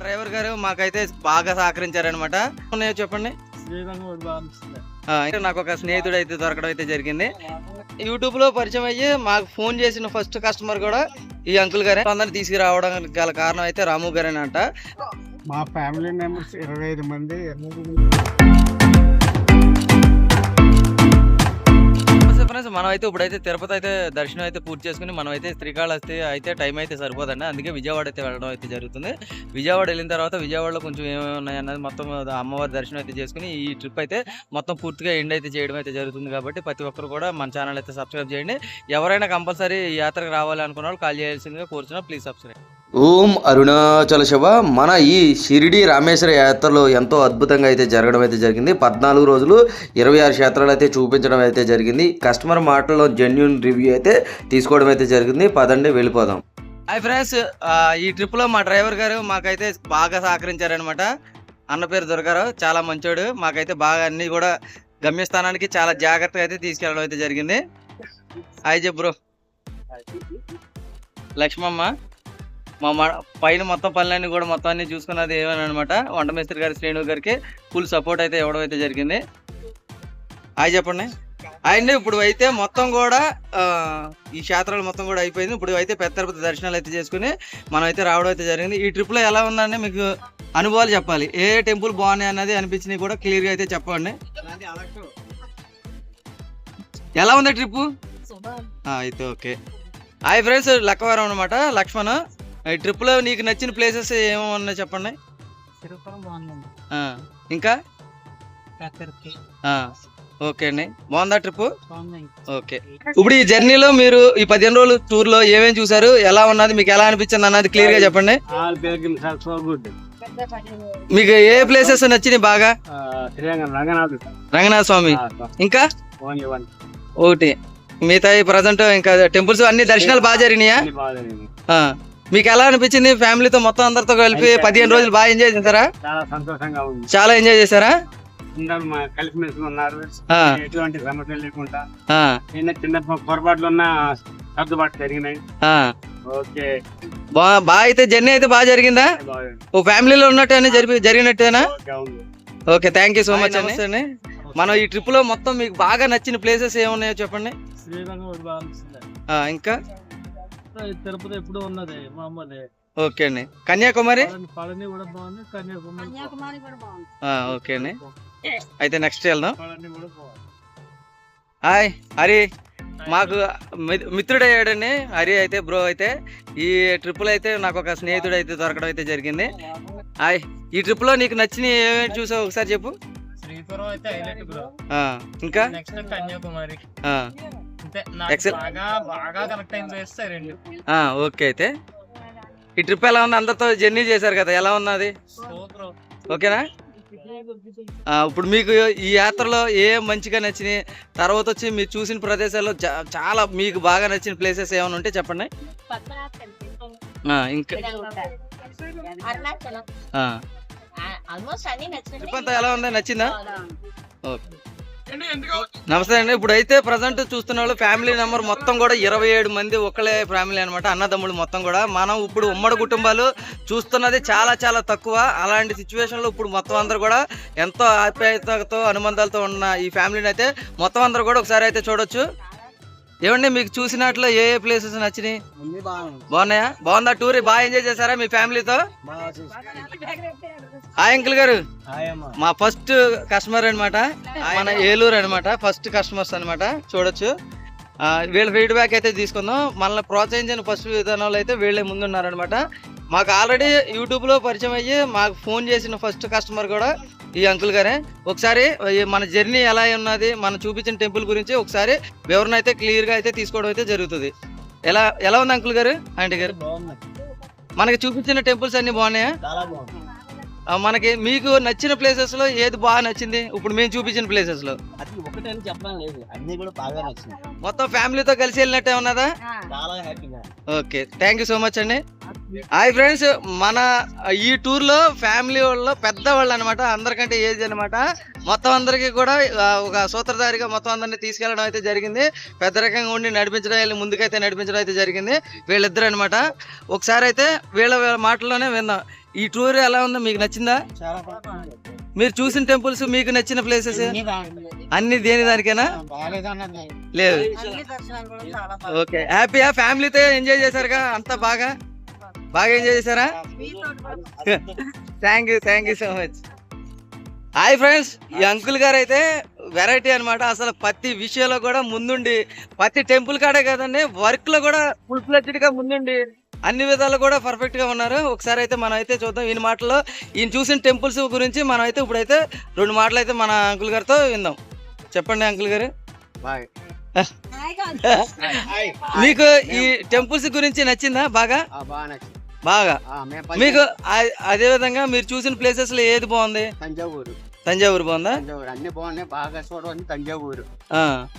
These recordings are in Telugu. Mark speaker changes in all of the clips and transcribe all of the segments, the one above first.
Speaker 1: డ్రైవర్ గారు మాకైతే బాగా సహకరించారనమాట ఉన్నాయో చెప్పండి? నాకు ఒక స్నేహితుడు అయితే దొరకడం అయితే జరిగింది. యూట్యూబ్లో పరిచయం అయ్యి మాకు ఫోన్ చేసిన ఫస్ట్ కస్టమర్ కూడా ఈ అంకుల్ గారే. అందరిని తీసుకురావడం గల కారణం అయితే రాము గారేనంట.
Speaker 2: మా ఫ్యామిలీ మెంబర్స్ ఇరవై ఐదు మంది.
Speaker 1: ఫ్రెండ్స్ మనం అయితే ఇప్పుడైతే తిరుపతి అయితే దర్శనం అయితే పూర్తి చేసుకుని మనం అయితే శ్రీకాళహస్తి అయితే టైం అయితే సరిపోదండి. అందుకే విజయవాడ అయితే వెళ్ళడం అయితే జరుగుతుంది. విజయవాడ వెళ్ళిన తర్వాత విజయవాడలో కొంచెం ఏమేమి ఉన్నాయి అన్నది మొత్తం అమ్మవారి దర్శనం అయితే చేసుకుని ఈ ట్రిప్ అయితే మొత్తం పూర్తిగా ఎండ్ అయితే చేయడం అయితే జరుగుతుంది కాబట్టి ప్రతి ఒక్కరు కూడా మన ఛానల్ అయితే సబ్స్క్రైబ్ చేయండి. ఎవరైనా కంపల్సరీ యాత్రకు రావాలి అనుకున్న వాళ్ళు కాల్ చేయాల్సిందిగా కోరుచున్నా. Please subscribe.
Speaker 3: ఓం అరుణాచల శివ. మన ఈ షిరిడి రామేశ్వర యాత్రలో ఎంతో అద్భుతంగా అయితే జరగడం అయితే జరిగింది. పద్నాలుగు రోజులు ఇరవై ఆరు క్షేత్రాలు అయితే చూపించడం అయితే జరిగింది. కస్టమర్ మాటల్లో జెన్యున్ రివ్యూ అయితే తీసుకోవడం అయితే జరిగింది. పదండి వెళ్ళిపోదాం.
Speaker 1: హాయ్ ఫ్రెండ్స్ ఈ ట్రిప్లో మా డ్రైవర్ గారు మాకైతే బాగా సహకరించారనమాట అన్న పేరు దొరకారు చాలా మంచోడు. మాకైతే బాగా అన్ని కూడా గమ్యస్థానానికి చాలా జాగ్రత్తగా అయితే తీసుకెళ్ళడం అయితే జరిగింది. Hi bro. లక్ష్మమ్మ. మా మ- పైన మొత్తం పనులన్నీ కూడా మొత్తం అన్ని చూసుకున్నది ఏమని అనమాట వంట మేస్త్రి గారి శ్రేణు గారికి ఫుల్ సపోర్ట్ అయితే ఇవ్వడం అయితే జరిగింది. హాయ్ చెప్పండి. అండ్ ఇప్పుడు అయితే మొత్తం కూడా ఈ క్షేత్రాలు మొత్తం కూడా అయిపోయింది. ఇప్పుడు అయితే పెద్ద తిరుపతి దర్శనాలు అయితే చేసుకుని మనం అయితే రావడం అయితే జరిగింది. ఈ ట్రిప్లో ఎలా ఉందండి? మీకు అనుభవాలు చెప్పాలి. ఏ టెంపుల్ బాగున్నాయి అన్నది అనిపించినవి కూడా క్లియర్గా అయితే చెప్పండి. ఎలా ఉంది ట్రిప్ అయితే ఓకే. హాయ్ ఫ్రెండ్స్ లక్కవరం అనమాట లక్ష్మణ్. ఈ ట్రిప్లో నీకు నచ్చిన ప్లేసెస్ ఏమన్నా చెప్పండి?
Speaker 2: శ్రీపురం బాగుందండి.
Speaker 1: ఆ, ఇంకా? ఆ, ఓకే అండి. బాగుందా ట్రిప్
Speaker 2: బాగుందండి.
Speaker 1: ఓకే. ఇప్పుడు ఈ జర్నీలో మీరు ఈ పదిహేను రోజులు టూర్లో ఏమేమి చూసారు? ఎలా ఉన్నది? మీకు ఎలా అనిపించింది అన్నది క్లియర్గా చెప్పండి.
Speaker 2: All begin sir so good
Speaker 1: మీకు ఏ ప్లేసెస్ నచ్చినాయి బాగా?
Speaker 2: శ్రీరంగం రంగనాథ్
Speaker 1: రంగనాథ స్వామి. ఇంకా?
Speaker 2: Only one.
Speaker 1: ఒకటి. మిగతా ప్రజెంట్ ఇంకా టెంపుల్స్ అన్ని దర్శనాలు బాగా జరిగినాయా. ఆ. మీకు ఎలా అనిపించింది ఫ్యామిలీతో మొత్తం అందరితో కలిపి పదిహేను రోజులు బాగా ఎంజాయ్ చేశారా?
Speaker 2: చాలా సంతోషంగా ఉంది.
Speaker 1: చాలా ఎంజాయ్ చేశారా?
Speaker 2: అందరూ కలిసిమెలిసి ఉన్నారు.
Speaker 1: ఆ,
Speaker 2: ఎటువంటి సమస్యలు లేకుండా.
Speaker 1: ఆ,
Speaker 2: చిన్న చిన్న పొరపాట్లు ఉన్న సర్దుబాటు జరిగినాయి.
Speaker 1: ఆ.
Speaker 2: ఓకే.
Speaker 1: బా బాగా అయితే జర్నీ అయితే బాగా జరిగిందా? ఓ ఫ్యామిలీలో ఉన్నట్టు అని జరిపి జరిగినట్టేనా?
Speaker 2: Okay
Speaker 1: thank you so much అండి. మనం ఈ ట్రిప్లో మొత్తం మీకు బాగా నచ్చిన ప్లేసెస్ ఏమున్నాయో చెప్పండి. ఇంకా?
Speaker 2: తిరుపతి ఎప్పుడు ఉన్నది మామూలు.
Speaker 1: ఓకే అండి. కన్యాకుమారి?
Speaker 2: పళని కూడా బాగుంది కన్యాకుమారి
Speaker 4: కన్యాకుమారి కూడా బాగుంది.
Speaker 1: ఆ, ఓకే అండి. అయితే నెక్స్ట్ వెళ్దాం.
Speaker 2: పళని కూడా బాగుంది.
Speaker 1: హాయ్ హరి. మాకు మి- మిత్రుడు అయ్యాడండి హరి అయితే బ్రో అయితే. ఈ ట్రిప్లో అయితే నాకు ఒక స్నేహితుడు అయితే దొరకడం అయితే జరిగింది. హాయ్. ఈ ట్రిప్లో నీకు నచ్చిన ఏమేమి చూసావు? ఒకసారి చెప్పు.
Speaker 2: శ్రీపురం అయితే హైలైట్ బ్రో.
Speaker 1: ఆ, ఇంకా?
Speaker 2: నెక్స్ట్ కన్యాకుమారి.
Speaker 1: ఆ,
Speaker 2: అంతే
Speaker 1: Excel-
Speaker 2: బాగా బాగా కనెక్ట్ అయిన ప్లేస్ రెండు.
Speaker 1: ఆ, ఓకే అయితే. ఈ ట్రిప్ ఎలా ఉంది? అందరితో జర్నీ చేశారు కదా ఎలా ఉన్నది ఓకేనా? ఇప్పుడు మీకు ఈ యాత్రలో ఏ మంచిగా నచ్చినాయి? తర్వాత వచ్చి మీరు చూసిన ప్రదేశాల్లో చాలా మీకు బాగా నచ్చిన ప్లేసెస్ ఏమైనా ఉంటే చెప్పండి. ఇంకా.
Speaker 4: అరుణాచలం.
Speaker 1: ఆ.
Speaker 4: ఆల్మోస్ట్ అన్ని
Speaker 1: ట్రిప్ అంతా ఎలా ఉంది? నచ్చిందా? ఓకే. నమస్తే అండి. ఇప్పుడు అయితే ప్రజెంట్ చూస్తున్న వాళ్ళు ఫ్యామిలీ నెంబర్ మొత్తం కూడా ఇరవై ఏడు మంది ఒకళ్ళే ఫ్యామిలీ అనమాట అన్నదమ్ములు మొత్తం కూడా. మనం ఇప్పుడు ఉమ్మడి కుటుంబాలు చూస్తున్నది చాలా చాలా తక్కువ. అలాంటి సిచ్యువేషన్లో ఇప్పుడు మొత్తం అందరూ కూడా ఎంతో ఆప్యాయతతో అనుబంధాలతో ఉన్న ఈ ఫ్యామిలీని అయితే మొత్తం అందరూ కూడా ఒకసారి అయితే చూడొచ్చు. ఏమండి మీకు చూసినట్లు ఏ ఏ ప్లేసెస్ నచ్చినాయి? బాగున్నాయా. బాగుందా? టూర్ బాగా ఎంజాయ్ చేశారా మీ ఫ్యామిలీతో? హాయ్ అంకుల్ గారు. మా ఫస్ట్ కస్టమర్ అన్నమాట. మన ఏలూరు అన్నమాట. ఫస్ట్ కస్టమర్స్ అన్నమాట. చూడొచ్చు. వీళ్ళ ఫీడ్బ్యాక్ అయితే తీసుకుందాం. మనల్ని ప్రోత్సహించిన ఫస్ట్ విధానంలో అయితే వీళ్ళే ముందున్నారనమాట మాకు ఆల్రెడీ యూట్యూబ్లో పరిచయం అయ్యి మాకు ఫోన్ చేసిన ఫస్ట్ కస్టమర్ కూడా ఈ అంకుల్ గారే ఒకసారి మన జర్నీ ఎలా ఉన్నది మనం చూపించిన టెంపుల్ గురించి ఒకసారి వివరణ అయితే క్లియర్గా అయితే తీసుకోవడం అయితే జరుగుతుంది. ఎలా ఎలా ఉంది అంకుల్ గారు? ఆంటీ గారు? మనకి చూపించిన టెంపుల్స్ అన్ని బాగున్నాయా. మనకి మీకు నచ్చిన ప్లేసెస్లో ఏది బాగా నచ్చింది? ఇప్పుడు మేము చూపించిన ప్లేసెస్లో.
Speaker 2: అది ఒకటని చెప్పడం లేదు. అన్ని కూడా బాగా నచ్చింది.
Speaker 1: మొత్తం ఫ్యామిలీతో కలిసి వెళ్ళినట్టే ఉన్నదా?
Speaker 2: చాలా హ్యాపీగా.
Speaker 1: Okay. Thank you so much అండి. హాయ్ ఫ్రెండ్స్ మన ఈ టూర్లో ఫ్యామిలీ వాళ్ళు పెద్దవాళ్ళు అనమాట అందరికంటే ఏజ్ అనమాట మొత్తం అందరికి కూడా ఒక సూత్రధారిగా మొత్తం అందరిని తీసుకెళ్ళడం అయితే జరిగింది. పెద్ద రకంగా ఉండి నడిపించడం వీళ్ళు ముందుకైతే నడిపించడం అయితే జరిగింది. వీళ్ళిద్దరు అనమాట ఒకసారి అయితే వీళ్ళ వీళ్ళ మాటల్లోనే విందాం ఈ టూర్ ఎలా ఉందో మీకు నచ్చిందా? మీరు చూసిన టెంపుల్స్ మీకు నచ్చిన ప్లేసెస్
Speaker 5: అన్ని
Speaker 1: దేని దానికేనా? లేదు. ఓకే. హ్యాపీయా? ఫ్యామిలీతో ఎంజాయ్ చేశారుగా? అంతా బాగా? బాగా ఎంజాయ్ చేశారా? Thank you thank you so much hi friends ఈ అంకుల్ గారు అయితే వెరైటీ అన్నమాట. అసలు ప్రతి విషయంలో కూడా ముందుండి ప్రతి టెంపుల్ కాడే కదండి వర్క్లో కూడా ఫుల్ ఫ్లెడ్జ్డ్గా ముందుండి. అన్ని విధాలు కూడా పర్ఫెక్ట్గా ఉన్నారు. ఒకసారి అయితే మనం అయితే చూద్దాం ఈయన మాటల్లో. ఈయన చూసిన టెంపుల్స్ గురించి మనం అయితే ఇప్పుడైతే రెండు మాటలు అయితే మన అంకుల్ గారితో విందాం. చెప్పండి అంకుల్ గారు.
Speaker 2: బాయ్.
Speaker 1: మీకు ఈ టెంపుల్స్ గురించి నచ్చిందా బాగా?
Speaker 2: బాగా
Speaker 1: మీకు అదే విధంగా మీరు చూసిన ప్లేసెస్లో ఏది బాగుంది?
Speaker 2: తంజావూరు.
Speaker 1: తంజావూరు బాగుందా?
Speaker 2: తంజావూరు. అన్ని బాగున్నాయి. బాగా చూడవని తంజావూరు.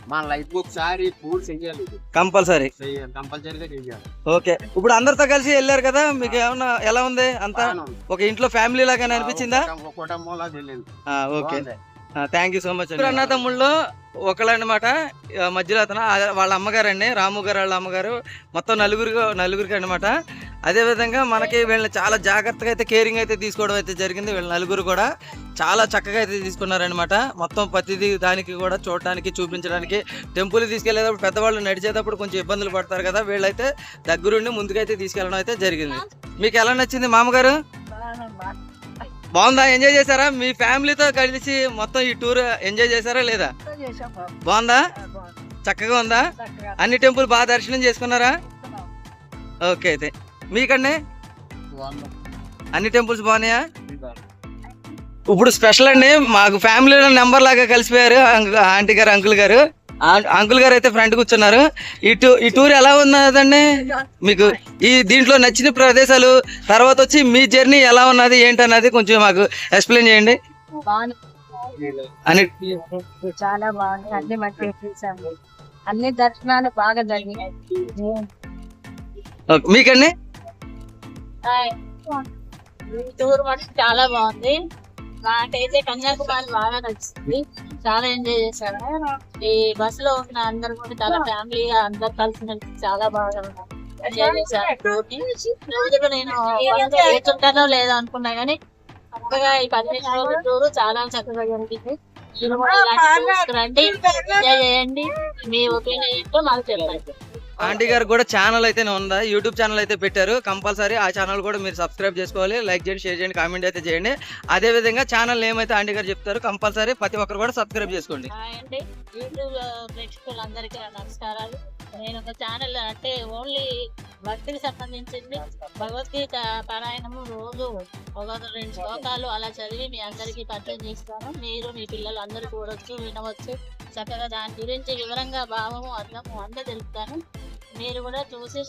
Speaker 2: మన లైఫ్ ఒకసారి పూర్ చెయ్యాలి.
Speaker 1: కంపల్సరీ.
Speaker 2: కంపల్సరీగా చెయ్యాలి.
Speaker 1: ఓకే. ఇప్పుడు అందరితో కలిసి వెళ్ళారు కదా? మీకు ఏమన్నా ఎలా ఉంది అంతా. ఒక ఇంట్లో ఫ్యామిలీ లాగానే అనిపించిందా?
Speaker 2: కుటుంబం- వెళ్ళింది.
Speaker 1: ఆ, okay. Thank you so much అన్న తమ్ముళ్ళు ఒకళ్ళనమాట మధ్యలో అతను వాళ్ళ అమ్మగారు అండి రాము గారు వాళ్ళ అమ్మగారు మొత్తం నలుగురు నలుగురికి అనమాట అదే విధంగా మనకి వీళ్ళని చాలా జాగ్రత్తగా అయితే కేరింగ్ అయితే తీసుకోవడం అయితే జరిగింది. వీళ్ళ నలుగురు కూడా చాలా చక్కగా అయితే తీసుకున్నారనమాట మొత్తం ప్రతిదీ దానికి కూడా చూడటానికి చూపించడానికి టెంపుల్ తీసుకెళ్ళేటప్పుడు పెద్దవాళ్ళు నడిచేటప్పుడు కొంచెం ఇబ్బందులు పడతారు కదా వీళ్ళైతే దగ్గరుండి ముందుకైతే తీసుకెళ్ళడం అయితే జరిగింది. మీకు ఎలా నచ్చింది మామగారు? బాగుందా? ఎంజాయ్ చేశారా? మీ ఫ్యామిలీతో కలిసి మొత్తం ఈ టూర్ ఎంజాయ్ చేశారా లేదా? బాగుందా? చక్కగా ఉందా? అన్ని టెంపుల్ బాగా దర్శనం చేసుకున్నారా? ఓకే అయితే. మీకండి అన్ని టెంపుల్స్ బాగున్నాయా? ఇప్పుడు స్పెషల్ అండి మాకు ఫ్యామిలీలో నెంబర్ లాగా కలిసిపోయారు ఆంటీ గారు అంకుల్ గారు. అంకుల్ గారు అయితే ఫ్రంట్ కూర్చున్నారు. ఈ టూ ఈ టూర్ ఎలా ఉన్నదండి? మీకు ఈ దీంట్లో నచ్చిన ప్రదేశాలు తర్వాత వచ్చి మీ జర్నీ ఎలా ఉన్నది ఏంటన్నది కొంచెం మాకు ఎక్స్ప్లెయిన్ చేయండి. అని
Speaker 4: చాలా బాగుంది. అన్ని అన్ని దర్శనాలు బాగా జరిగినాయి.
Speaker 1: మీకండి
Speaker 4: టూర్ మటుకు చాలా బాగుంది. నాకైతే కన్యాకుమారి బాగా నచ్చింది. చాలా ఎంజాయ్ చేశాను. ఈ బస్లో ఉన్న అందరు కూడా చాలా ఫ్యామిలీగా అందరు కలిసి మెలిసి చాలా బాగా ఎంజాయ్ చేశాను టూర్ని రోజులు నేను లేదో అనుకున్నా గానీ చక్కగా ఈ పదిహేను రోజుల టూర్ చాలా చక్కగా జరిగింది. రండి. ఎంజాయ్ చేయండి. మీ ఒపీనియన్ ఏంటో మాకు చెప్పండి.
Speaker 1: ఆంటీ గారు కూడా ఛానల్ అయితే ఉందా? యూట్యూబ్ ఛానల్ అయితే పెట్టారు. కంపల్సరీ ఆ ఛానల్ కూడా మీరు సబ్స్క్రైబ్ చేసుకోవాలి. లైక్ చేయండి షేర్ చేయండి కామెంట్ అయితే చేయండి. అదే విధంగా ఛానల్ ఏమైతే ఆంటీ గారు చెప్తారు. కంపల్సరీ ప్రతి ఒక్కరు కూడా సబ్స్క్రైబ్ చేసుకోండి.
Speaker 4: యూట్యూబ్ ప్రేక్షకులందరికీ నమస్కారాలు. నేను ఒక ఛానల్ అంటే ఓన్లీ భక్తికి సంబంధించింది. భగవద్గీత పారాయణము రోజు ఒక రెండు శ్లోకాలు అలా చదివి మీ అందరికీ పరిచయం చేస్తాను. మీరు మీ పిల్లలు అందరూ చూడొచ్చు వినవచ్చు. చక్కగా దాని గురించి వివరంగా భావము అర్థము అంతా తెలుపుతాను. మీరు కూడా చూసి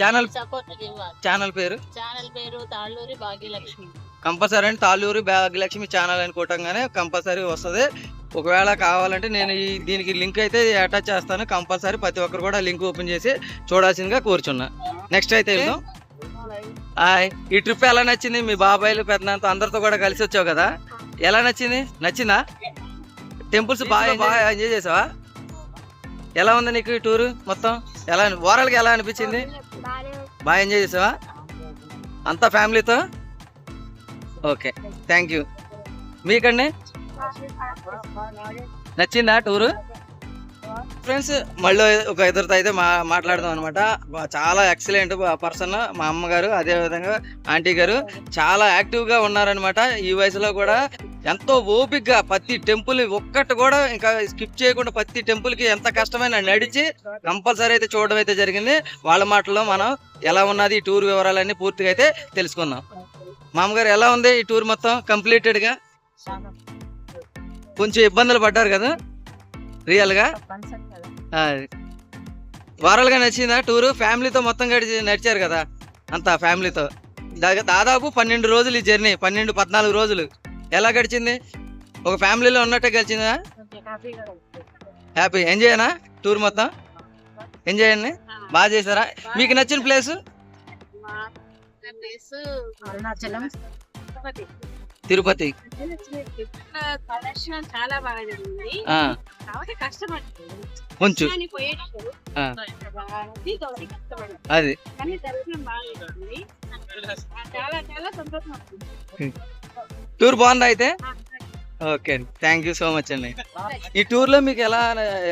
Speaker 1: ఛానల్
Speaker 4: సపోర్ట్ ఇవ్వాలి.
Speaker 1: ఛానల్ పేరు?
Speaker 4: ఛానల్ పేరు తాళ్ళూరి భాగ్యలక్ష్మి.
Speaker 1: కంపల్సరీ అండి తాళ్ళూరు భాగ్యలక్ష్మి ఛానల్ అని కొట్టంగానే కంపల్సరీ వస్తుంది. ఒకవేళ కావాలంటే నేను ఈ దీనికి లింక్ అయితే అటాచ్ చేస్తాను. కంపల్సరీ ప్రతి ఒక్కరు కూడా లింక్ ఓపెన్ చేసి చూడాల్సిందిగా కోరుచున్నా. నెక్స్ట్ అయితే వెళ్దాం. హాయ్ ఈ ట్రిప్ ఎలా నచ్చింది? మీ బాబాయిలు పెద్దనంత అందరితో కూడా కలిసి వచ్చావు కదా? ఎలా నచ్చింది? నచ్చిందా? టెంపుల్స్ బాగా బాగా ఎంజాయ్ చేసావా? ఎలా ఉంది నీకు ఈ టూర్ మొత్తం? ఎలా ఓవరాల్గా ఎలా అనిపించింది? బాగా ఎంజాయ్ చేసావా? అంతా ఫ్యామిలీతో? Okay thank you. మీకండి. నచ్చిందా టూరు? ఫ్రెండ్స్ మళ్ళీ ఒక ఇద్దరితో అయితే మా మాట్లాడదాం అనమాట చాలా ఎక్సలెంట్ పర్సన్ మా అమ్మగారు అదే విధంగా ఆంటీ గారు. చాలా యాక్టివ్గా ఉన్నారనమాట ఈ వయసులో కూడా. ఎంతో ఓపిక్గా ప్రతి టెంపుల్ ఒక్కటి కూడా ఇంకా స్కిప్ చేయకుండా ప్రతి టెంపుల్కి ఎంత కష్టమైన నడిచి కంపల్సరీ అయితే చూడడం అయితే జరిగింది. వాళ్ళ మాటల్లో మనం ఎలా ఉన్నది ఈ టూర్ వివరాలన్నీ పూర్తిగా అయితే తెలుసుకుందాం. మామగారు ఎలా ఉంది ఈ టూర్ మొత్తం కంప్లీటెడ్గా? కొంచెం ఇబ్బందులు పడ్డారు కదా? రియల్ గా ఆ, వారాలుగా నచ్చిందా టూరు? ఫ్యామిలీతో మొత్తం గడిచి నడిచారు కదా అంతా ఫ్యామిలీతో. దాదాపు పన్నెండు రోజులు ఈ జర్నీ పన్నెండు పద్నాలుగు రోజులు. ఎలా గడిచింది? ఒక ఫ్యామిలీలో ఉన్నట్టే గడిచిందా? హ్యాపీ. ఎంజాయ్నా టూర్ మొత్తం? ఎంజాయ్ అండి బాగా చేశారా? మీకు నచ్చిన ప్లేస్? తిరుపతి.
Speaker 4: చాలా బాగా జరిగింది.
Speaker 1: కొంచెం అది టూర్ బాగుందా అయితే ఓకే అండి. థ్యాంక్ యూ సో మచ్ అండి. ఈ టూర్లో మీకు ఎలా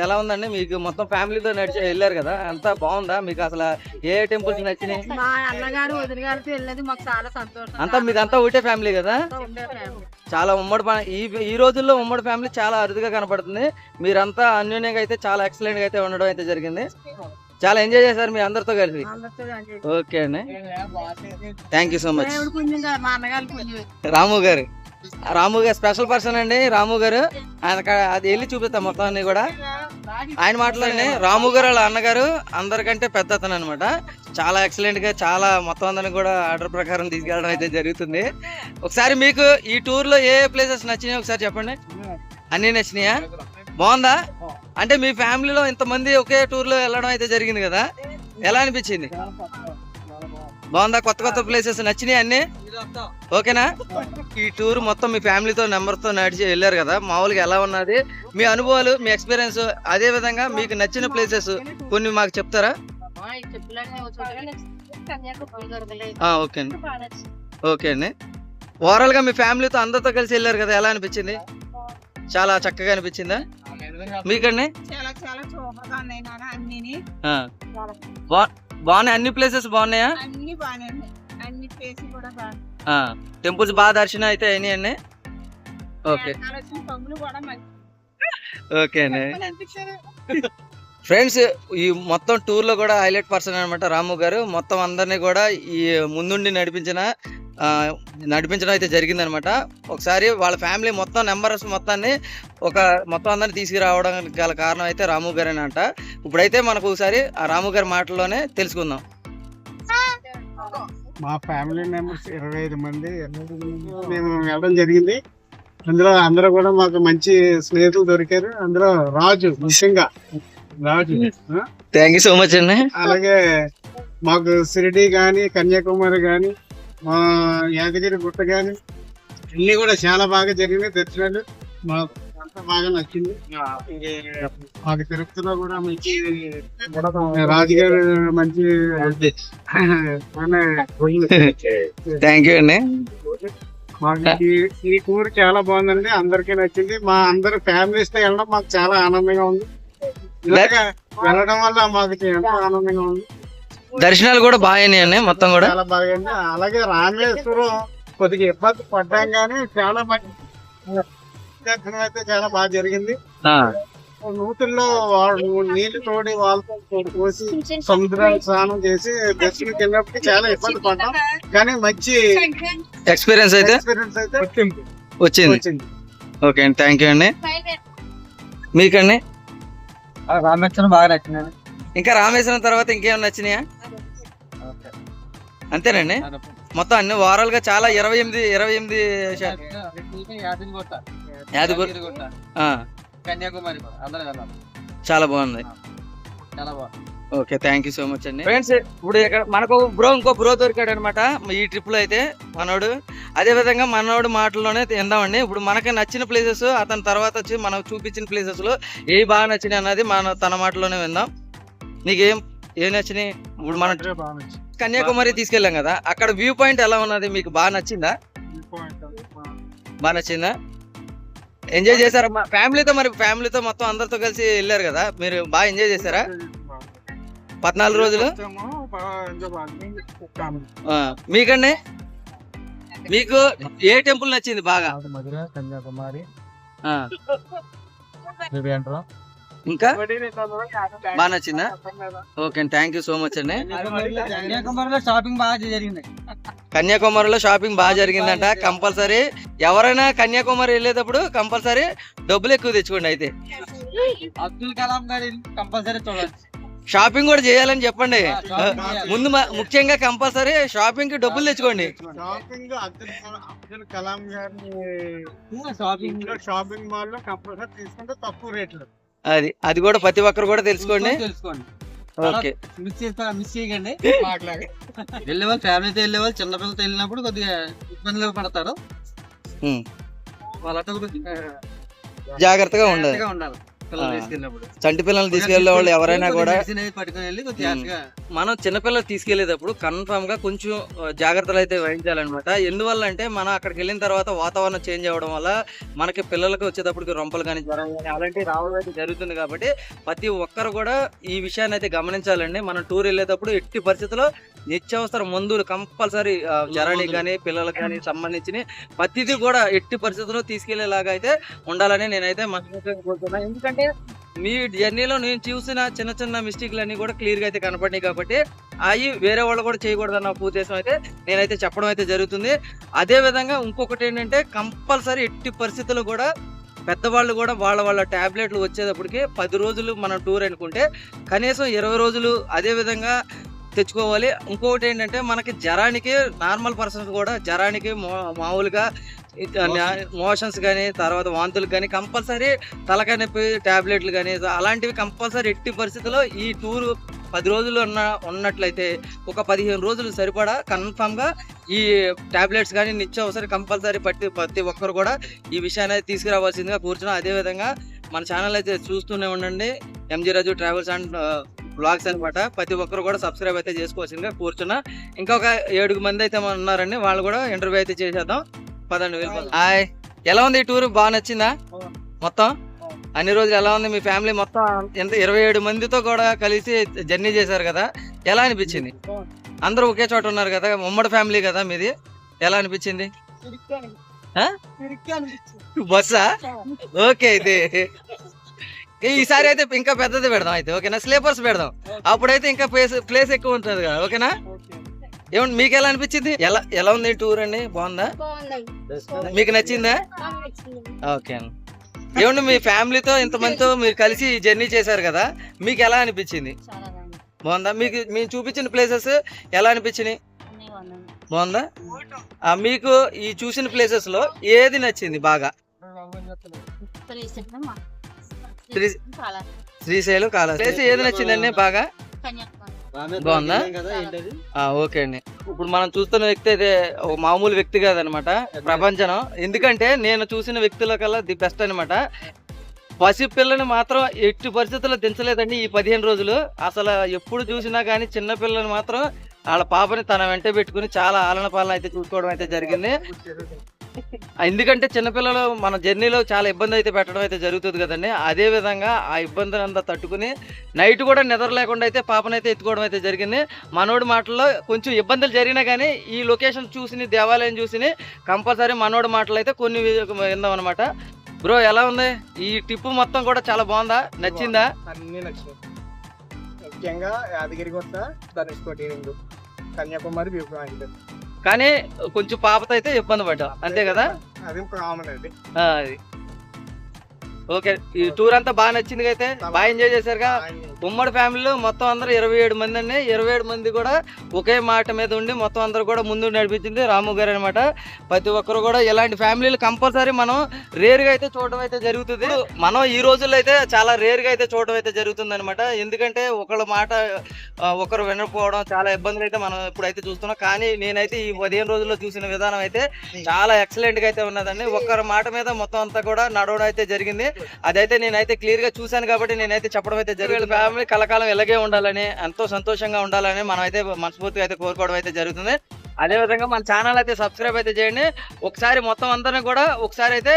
Speaker 1: ఎలా ఉందండి? మీకు మొత్తం ఫ్యామిలీతో నడిచి వెళ్ళారు కదా అంతా బాగుందా? మీకు అసలు ఏ టెంపుల్స్ నచ్చినాయి?
Speaker 5: మా అన్నగారు వదిన గారితో వెళ్ళేది మాకు చాలా సంతోషం.
Speaker 1: అంతా మీదంతా ఒకటే ఫ్యామిలీ కదా. చాలా ఉమ్మడి ఈ ఈ రోజుల్లో ఉమ్మడి ఫ్యామిలీ చాలా అరుదుగా కనపడుతుంది. మీరంతా అన్యోన్యంగా అయితే చాలా ఎక్సలెంట్గా అయితే ఉండడం అయితే జరిగింది. చాలా ఎంజాయ్ చేశారు మీ అందరితో కలిసి ఓకే అండి. Thank you so much. Ramu గారు. రాము గారు స్పెషల్ పర్సన్ అండి రాము గారు. ఆయన అది వెళ్ళి చూపిస్తాం మొత్తం అన్ని కూడా. ఆయన మాటలోనే రాము గారు వాళ్ళ అన్నగారు అందరికంటే పెద్ద అతను అనమాట చాలా ఎక్సలెంట్గా చాలా మొత్తం అందరిని కూడా ఆర్డర్ ప్రకారం తీసుకెళ్ళడం అయితే జరుగుతుంది. ఒకసారి మీకు ఈ టూర్లో ఏ ప్లేసెస్ నచ్చినాయి ఒకసారి చెప్పండి. అన్నీ నచ్చినాయా? బాగుందా? అంటే మీ ఫ్యామిలీలో ఇంతమంది ఒకే టూర్లో వెళ్ళడం అయితే జరిగింది కదా? ఎలా అనిపించింది? బాగుందా? కొత్త కొత్త ప్లేసెస్ నచ్చినాయి అన్ని? ఓకేనా? ఈ టూర్ మొత్తం మీ ఫ్యామిలీతో నెంబర్తో నడిచి వెళ్ళారు కదా? మామూలుగా ఎలా ఉన్నది? మీ అనుభవాలు మీ ఎక్స్పీరియన్స్ అదే విధంగా మీకు నచ్చిన ప్లేసెస్ కొన్ని మాకు చెప్తారా? ఓకే అండి. ఓకే అండి. ఓవరాల్గా మీ ఫ్యామిలీతో అందరితో కలిసి వెళ్ళారు కదా? ఎలా అనిపించింది? చాలా చక్కగా అనిపించిందా? మీకండి. బాగున్నాయి? అన్ని ప్లేసెస్ బాగున్నాయా?
Speaker 5: అన్ని బాగానే ఉన్నాయి అన్ని ప్లేస్ కూడా
Speaker 1: టెంపుల్స్ బాగా దర్శనం అయితే ఓకే.
Speaker 5: పనులు కూడా మంచి
Speaker 1: ఓకే అండి. ఫ్రెండ్స్ ఈ మొత్తం టూర్లో కూడా హైలైట్ పర్సన్ అనమాట రాము గారు. మొత్తం అందరినీ కూడా ఈ ముందుండి నడిపించిన నడిపించడం అయితే జరిగిందనమాట. ఒకసారి వాళ్ళ ఫ్యామిలీ మొత్తం నెంబర్స్ మొత్తాన్ని ఒక మొత్తం అందరిని తీసుకురావడం గల కారణం అయితే రాము గారేనంట. అంట ఇప్పుడైతే మనకు ఒకసారి ఆ రాము గారి మాటల్లోనే తెలుసుకుందాం.
Speaker 2: మా ఫ్యామిలీ మెంబర్స్ ఇరవై ఐదు మంది. మేము వెళ్ళడం జరిగింది. అందులో అందరూ కూడా మాకు మంచి స్నేహితులు దొరికారు. అందులో రాజు ముఖ్యంగా Raju?
Speaker 1: Thank you so much అండి.
Speaker 2: అలాగే మాకు షిరిడి కానీ కన్యాకుమారి కానీ మా యాదగిరి గుట్ట కానీ అన్ని కూడా చాలా బాగా జరిగినాయి దర్శనాలు మాకు అంతా బాగా నచ్చింది. మాకు తిరుపతిలో కూడా మంచి రాజుగారు మంచి
Speaker 1: థ్యాంక్ యూ అండి.
Speaker 2: మాకు ఈ- ఈ టూర్ చాలా బాగుందండి అందరికీ నచ్చింది. మా అందరి ఫ్యామిలీస్తో వెళ్ళడం మాకు చాలా ఆనందంగా ఉంది. ఇలాగా వెళ్ళడం వల్ల మాకు ఎంతో ఆనందంగా ఉంది.
Speaker 1: దర్శనాలు కూడా బాగా అయినాయండి మొత్తం కూడా.
Speaker 2: చాలా బాగా అలాగే రామేశ్వరం కొద్దిగా ఇబ్బంది పడ్డాం కానీ చాలా మంచి దర్శనం అయితే చాలా బాగా జరిగింది.
Speaker 1: ఆ,
Speaker 2: నూతుల్లో వాళ్ళు నీళ్ళు తోడి వాళ్ళతో పోసి సముద్రానికి స్నానం చేసి దర్శనంకి వెళ్ళినప్పటికీ చాలా ఇబ్బంది పడ్డాం. కానీ మంచి
Speaker 1: ఎక్స్పీరియన్స్ అయితే?
Speaker 2: ఎక్స్పీరియన్స్ అయితే వచ్చింది.
Speaker 1: వచ్చింది.
Speaker 2: వచ్చింది.
Speaker 1: ఓకే అండి థ్యాంక్ యూ అండి. మీకండి?
Speaker 6: రామేశ్వరం బాగా నచ్చిందండి.
Speaker 1: ఇంకా రామేశ్వరం తర్వాత ఇంకేమైనా నచ్చినాయా? అంతేనండి? మొత్తం అన్ని ఓవరాల్గా చాలా ఇరవై ఎనిమిది ఇరవై ఎనిమిది యాదగిరి
Speaker 6: కన్యాకుమారి
Speaker 1: చాలా బాగుంది.
Speaker 6: చాలా బాగుంది.
Speaker 1: Okay thank you so much అండి. ఫ్రెండ్స్ ఇప్పుడు ఇక్కడ మనకు బ్రో ఇంకో బ్రో దొరికాడు అనమాట ఈ ట్రిప్లో అయితే మనోడు. అదే విధంగా మనోడు మాటల్లోనే తిందామండి. ఇప్పుడు మనకి నచ్చిన ప్లేసెస్ అతని తర్వాత వచ్చి మనకు చూపించిన ప్లేసెస్లో ఏ బాగా నచ్చినాయి అన్నది మన తన మాటలోనే విందాం. నీకేం ఏం నచ్చినాయి? ఇప్పుడు మనం
Speaker 2: బాగా నచ్చింది.
Speaker 1: కన్యాకుమారి తీసుకెళ్ళాం కదా అక్కడ వ్యూ పాయింట్ ఎలా ఉన్నది మీకు బాగా నచ్చిందా? బాగా నచ్చిందా? ఎంజాయ్ చేశారా? మా ఫ్యామిలీతో మరి ఫ్యామిలీతో మొత్తం అందరితో కలిసి వెళ్ళారు కదా మీరు బాగా ఎంజాయ్ చేశారా? పద్నాలుగు రోజులు? ఆ, మీకండి. మీకు ఏ టెంపుల్ నచ్చింది బాగా?
Speaker 6: మధుర కన్యాకుమారి.
Speaker 1: ఇంకా? బాగా నచ్చిందా okay thank you so much అండి.
Speaker 6: కన్యాకుమారిలో షాపింగ్ బాగా జరిగింది.
Speaker 1: కన్యాకుమారిలో షాపింగ్ బాగా జరిగిందంట. కంపల్సరీ ఎవరైనా కన్యాకుమారి వెళ్ళేటప్పుడు కంపల్సరీ డబ్బులు ఎక్కువ తెచ్చుకోండి అయితే.
Speaker 6: అబ్దుల్ కలాం గారి కంపల్సరీ చూడాలి
Speaker 1: షాపింగ్ కూడా చేయాలని చెప్పండి. ముందు మ- ముఖ్యంగా కంపల్సరీ షాపింగ్కి డబ్బులు తెచ్చుకోండి.
Speaker 2: షాపింగ్ అబ్దుల్ కలాం- అబ్దుల్ కలాం గారిని
Speaker 6: షాపింగ్
Speaker 2: ఇంట్లో షాపింగ్ మాల్లో కంపల్సరీ తీసుకుంటే తక్కువ రేట్లు.
Speaker 1: అది అది కూడా ప్రతి ఒక్కరు కూడా తెలుసుకోండి.
Speaker 6: తెలుసుకోండి.
Speaker 1: ఓకే.
Speaker 6: మిస్ చేస్తా మిస్ చేయకండి. వెళ్ళే వాళ్ళు ఫ్యామిలీతో వెళ్ళే వాళ్ళు చిన్న పిల్లలతో వెళ్ళినప్పుడు కొద్దిగా ఇబ్బందులు పడతారు. వాళ్ళ
Speaker 1: జాగ్రత్తగా ఉండాలి.
Speaker 6: ఉండాలి.
Speaker 1: చంటి పిల్లల్ని తీసుకెళ్ళే వాళ్ళు ఎవరైనా కూడా మనం చిన్నపిల్లలు తీసుకెళ్ళేటప్పుడు కన్ఫామ్గా కొంచెం జాగ్రత్తలు అయితే వహించాలన్నమాట. ఎందువల్ల అంటే మనం అక్కడికి వెళ్ళిన తర్వాత వాతావరణం చేంజ్ అవ్వడం వల్ల మనకి పిల్లలకి వచ్చేటప్పటికి రొంపలు కానీ జ్వరం కానీ అలాంటివి రావడం అయితే జరుగుతుంది కాబట్టి ప్రతి ఒక్కరు కూడా ఈ విషయాన్ని అయితే గమనించాలండి. మనం టూర్ వెళ్ళేటప్పుడు ఎట్టి పరిస్థితుల్లో నిత్యావసర మందులు కంపల్సరీ జ్వరానికి కానీ పిల్లలకు కానీ సంబంధించిన ప్రతిదీ కూడా ఎట్టి పరిస్థితుల్లో తీసుకెళ్ళేలాగా అయితే ఉండాలని నేనైతే మనసులో కోరుతున్నాను. ఎందుకంటే మీ జర్నీలో నేను చూసిన చిన్న చిన్న మిస్టేక్లు అన్ని కూడా క్లియర్గా అయితే కనపడినాయి కాబట్టి అవి వేరే వాళ్ళు కూడా చేయకూడదు అన్న ఉద్దేశం అయితే నేనైతే చెప్పడం అయితే జరుగుతుంది. అదే విధంగా ఇంకొకటి ఏంటంటే కంపల్సరీ ఎట్టి పరిస్థితుల్లో కూడా పెద్దవాళ్ళు కూడా వాళ్ళ వాళ్ళ టాబ్లెట్లు వచ్చేటప్పటికి పది రోజులు మనం టూర్ అనుకుంటే కనీసం ఇరవై రోజులు అదే విధంగా తెచ్చుకోవాలి. ఇంకొకటి ఏంటంటే మనకి జ్వరానికి నార్మల్ పర్సన్స్ కూడా జ్వరానికి మా- మామూలుగా మోషన్స్ కానీ తర్వాత వాంతులు కానీ కంపల్సరీ తలకాయ నొప్పి టాబ్లెట్లు కానీ అలాంటివి కంపల్సరీ ఎట్టి పరిస్థితుల్లో ఈ టూర్ పది రోజులు ఉన్న ఉన్నట్లయితే ఒక పదిహేను రోజులు సరిపడా కన్ఫామ్గా ఈ ట్యాబ్లెట్స్ కానీ నిత్యావసర కంపల్సరీ ప్రతి ప్రతి ఒక్కరు కూడా ఈ విషయాన్ని అయితే తీసుకురావాల్సిందిగా కూర్చున్నాం. అదే విధంగా మన ఛానల్ అయితే చూస్తూనే ఉండండి. MG Raju travels and blogs అనమాట ప్రతి ఒక్కరు కూడా సబ్స్క్రైబ్ అయితే చేసుకోవాల్సిందిగా కూర్చున్నా. ఇంకొక ఏడుగు మంది అయితే ఉన్నారండి. వాళ్ళు కూడా ఇంటర్వ్యూ అయితే చేసేద్దాం. పదండి హాయ్. ఎలా ఉంది ఈ టూర్? బాగా నచ్చిందా? మొత్తం? అన్ని రోజులు ఎలా ఉంది మీ ఫ్యామిలీ మొత్తం? ఎంత? ఇరవై ఏడు మందితో కూడా కలిసి జర్నీ చేశారు కదా. ఎలా అనిపించింది? అందరూ ఒకే చోట ఉన్నారు కదా ఉమ్మడి ఫ్యామిలీ కదా మీది. ఎలా అనిపించింది? బస్సా? ఓకే అయితే. ఈసారి అయితే ఇంకా పెద్దది పెడదాం అయితే ఓకేనా? స్లీపర్స్ పెడదాం. అప్పుడైతే ఇంకా ప్లేస్ ప్లేస్ ఎక్కువ ఉంటుంది కదా ఓకేనా? ఏమండి మీకు ఎలా అనిపించింది? ఎలా ఎలా ఉంది టూర్ అండి? బాగుందా? మీకు నచ్చిందా? ఓకే అండి. ఏమండి మీ ఫ్యామిలీతో ఇంతమందితో మీరు కలిసి జర్నీ చేశారు కదా మీకు ఎలా అనిపించింది?
Speaker 4: బాగుంది?
Speaker 1: మీకు మేము చూపించిన ప్లేసెస్ ఎలా అనిపించినాయి? బాగుందా? మీకు ఈ చూసిన ప్లేసెస్లో ఏది నచ్చింది బాగా?
Speaker 4: శ్రీశైలం
Speaker 1: కాళహస్తి. ప్లేస్ ఏది నచ్చిందండి బాగా? బాగుందా? ఓకే అండి. ఇప్పుడు మనం చూస్తున్న వ్యక్తి అయితే మామూలు వ్యక్తి కాదనమాట ప్రపంచం. ఎందుకంటే నేను చూసిన వ్యక్తుల కల్లా ది బెస్ట్ అనమాట పసి పిల్లని మాత్రం ఎట్టి పరిస్థితుల్లో దించలేదండి ఈ పదిహేను రోజులు. అసలు ఎప్పుడు చూసినా కానీ చిన్న పిల్లని మాత్రం వాళ్ళ పాపని తన వెంట పెట్టుకుని చాలా ఆలన పాలన అయితే చూసుకోవడం అయితే జరిగింది. ఎందుకంటే చిన్నపిల్లలు మన జర్నీలో చాలా ఇబ్బంది అయితే పెట్టడం అయితే జరుగుతుంది కదండి. అదే విధంగా ఆ ఇబ్బందిని అంతా తట్టుకుని నైట్ కూడా నిద్ర లేకుండా అయితే పాపనైతే ఎత్తుకోవడం అయితే జరిగింది. మనోడి మాటల్లో కొంచెం ఇబ్బందులు జరిగినా కానీ ఈ లొకేషన్ చూసి దేవాలయం చూసి కంపల్సరీ మనోడి మాటలు అయితే కొన్ని విందాం అనమాట బ్రో ఎలా ఉంది? ఈ ట్రిప్ మొత్తం కూడా చాలా బాగుందా? నచ్చిందా?
Speaker 2: అన్ని ముఖ్యంగా యాదగిరి కొత్త ధనుష్కోటి రెండు కన్యాకుమారి వ్యూ పాయింట్
Speaker 1: కానీ కొంచెం పాపతో అయితే ఇబ్బంది పడ్డాం. అంతే కదా?
Speaker 2: అది
Speaker 1: ఓకే ఈ టూర్ అంతా బాగా నచ్చింది అయితే. బాగా ఎంజాయ్ చేశారుగా. ఉమ్మడి ఫ్యామిలీలో మొత్తం అందరూ ఇరవై ఏడు మంది అండి. ఇరవై ఏడు మంది కూడా ఒకే మాట మీద ఉండి మొత్తం అందరూ కూడా ముందు నడిపించింది రాము గారు అనమాట ప్రతి ఒక్కరు కూడా ఇలాంటి ఫ్యామిలీలు కంపల్సరీ మనం రేరుగా అయితే చూడడం అయితే జరుగుతుంది. మనం ఈ రోజుల్లో అయితే చాలా రేరుగా అయితే చూడడం అయితే జరుగుతుంది అనమాట ఎందుకంటే ఒకళ్ళ మాట ఒకరు వినకపోవడం చాలా ఇబ్బందులు అయితే మనం ఇప్పుడైతే చూస్తున్నాం. కానీ నేనైతే ఈ పదిహేను రోజుల్లో చూసిన విధానం అయితే చాలా ఎక్సలెంట్గా అయితే ఉన్నదండి. ఒక్కరి మాట మీద మొత్తం అంతా కూడా నడవడం అయితే జరిగింది. అదైతే నేనైతే క్లియర్గా చూశాను కాబట్టి నేనైతే చెప్పడం అయితే జరిగింది ఫ్యామిలీ కలకాలం ఇలాగే ఉండాలని ఎంతో సంతోషంగా ఉండాలని మనం అయితే మనస్ఫూర్తిగా అయితే కోరుకోవడం అయితే జరుగుతుంది. అదే విధంగా మన ఛానల్ అయితే సబ్స్క్రైబ్ అయితే చేయండి. ఒకసారి మొత్తం అందరిని కూడా ఒకసారి అయితే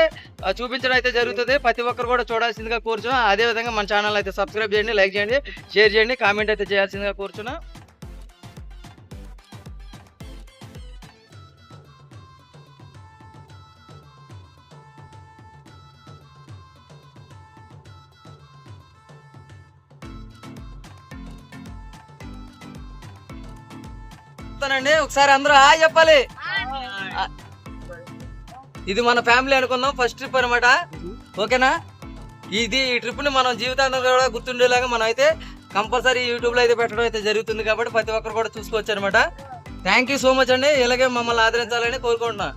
Speaker 1: చూపించడం అయితే జరుగుతుంది. ప్రతి ఒక్కరు కూడా చూడాల్సిందిగా కూర్చున్నాం. అదే విధంగా మన ఛానల్ అయితే సబ్స్క్రైబ్ చేయండి లైక్ చేయండి షేర్ చేయండి కామెంట్ అయితే చేయాల్సిందిగా కూర్చున్నాం. చెప్తానండి ఒకసారి అందరూ హాయ్ చెప్పాలి. ఇది మన ఫ్యామిలీ అనుకుందాం. ఫస్ట్ ట్రిప్ అనమాట ఓకేనా? ఇది ఈ ట్రిప్ని మనం జీవితాంతం కూడా గుర్తుండేలాగా మనం అయితే కంపల్సరీ యూట్యూబ్లో అయితే పెట్టడం అయితే జరుగుతుంది కాబట్టి ప్రతి ఒక్కరు కూడా చూసుకోవచ్చు అనమాట థ్యాంక్ యూ సో మచ్ అండి. ఇలాగే మమ్మల్ని ఆదరించాలని కోరుకుంటున్నాను